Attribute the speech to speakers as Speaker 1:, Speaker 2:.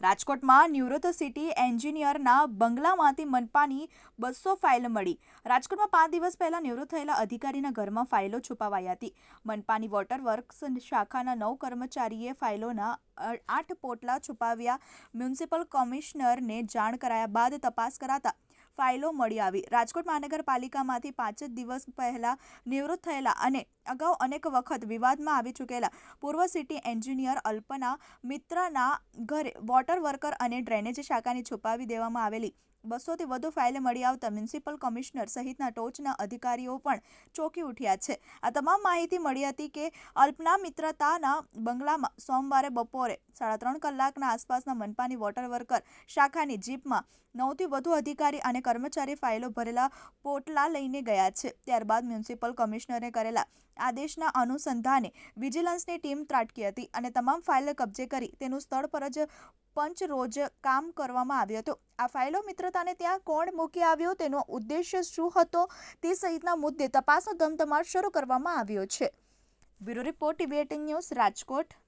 Speaker 1: રાજકોટમાં નિવૃત્ત સિટી એન્જિનિયરના બંગલામાંથી મનપાની બસો ફાઇલ મળી. રાજકોટમાં પાંચ દિવસ પહેલા નિવૃત્ત થયેલા અધિકારીના ઘરમાં ફાઇલો છુપાવાઈ હતી. મનપાની વોટર વર્ક્સ શાખાના નવ કર્મચારીએ ફાઇલોના આઠ પોટલા છુપાવ્યા. મ્યુનિસિપલ કમિશનરને જાણ કરાયા બાદ તપાસ કરાતા ફાઇલો મળી આવી. રાજકોટ મહાનગરપાલિકામાંથી પાંચ જ દિવસ પહેલા નિવૃત્ત થયેલા અને અગાઉ અનેક વખત વિવાદમાં આવી ચૂકેલા પૂર્વ સિટી એન્જિનિયર અલ્પના મિત્રના ઘરે વોટર વર્કર અને ડ્રેનેજ શાખાની છુપાવી દેવામાં આવેલી બસોથી વધુ ફાઇલ મળી આવતા મ્યુનિસિપલ કમિશનર સહિતના ટોચના અધિકારીઓ પણ ચોંકી ઉઠ્યા છે. આ તમામ માહિતી મળી હતી કે અલ્પના મિત્રતાના બંગલામાં સોમવારે બપોરે સાડા ત્રણ કલાકના આસપાસના મનપાની વોટર વર્કર શાખાની જીપમાં નવથી વધુ અધિકારી અને કર્મચારી ફાઇલો ભરેલા પોટલા લઈને ગયા છે. ત્યારબાદ મ્યુનિસિપલ કમિશનરે કરેલા આદેશના અનુસંધાને વિજિલન્સની ટીમ ત્રાટકી હતી અને તમામ ફાઇલ કબજે કરી તેનું સ્થળ પર જ પંચ રોજ કામ કરવામાં આવ્યું હતું. આ ફાઇલો મિત્રતાને ત્યાં કોણ મૂકી આવ્યો, તેનો ઉદ્દેશ્ય શું હતો, તે સહિતના મુદ્દે તપાસનો ધમધમાટ શરૂ કરવામાં આવ્યો છે. Bureau report, TV news Rajkot.